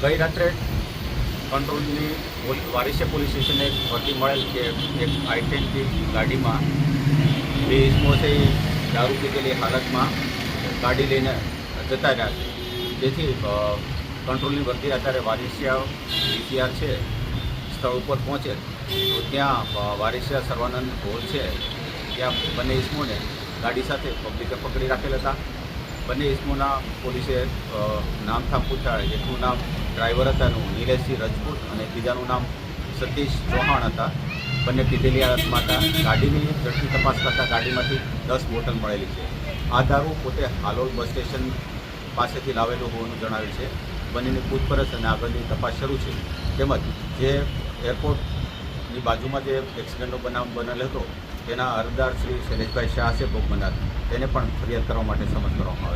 ગઈ રાત્રે કંટ્રોલની વારીસે પોલીસ સ્ટેશને ભરતી મળેલ કે એક આઈ ટેનથી ગાડીમાં બે ઇસમો છે એ દારૂ પીધેલી હાલતમાં ગાડી લઈને જતા રહ્યા છે. જેથી કંટ્રોલની વર્દી આધારે વારિસિયા ડીસીઆર છે, સ્થળ ઉપર પહોંચે. તો ત્યાં વારીસિયા સર્વાનંદ હોલ છે. ત્યાં બંને ઇસમોને ગાડી સાથે પબ્લિકે પકડી રાખેલ હતા. બંને ઇસમોના પોલીસે અ, નામઠામ જેનું નામ ડ્રાઈવર હતા એનું નિલેશજી રજપૂત અને બીજાનું નામ સતીશ ચૌહાણ હતા. બંને પીધેલી હાલતમાં હતા ગાડીની ઝડપી તપાસ કરતાં ગાડીમાંથી દસ બોટલ મળેલી છે. આ દારૂ પોતે હાલોલ બસ સ્ટેશન પાસેથી લાવેલું હોવાનું જણાવ્યું છે. બંનેની પૂછપરછ અને આગળની તપાસ શરૂ છે. તેમજ જે એરપોર્ટની બાજુમાં જે એક્સિડન્ટનો બનાવ બનેલો હતો તેના અરજદાર શ્રી શૈલેષભાઈ શાહ છે ભોગ બનનાર તેને પણ ફરિયાદ કરવા માટે સમજ કરવામાં આવે.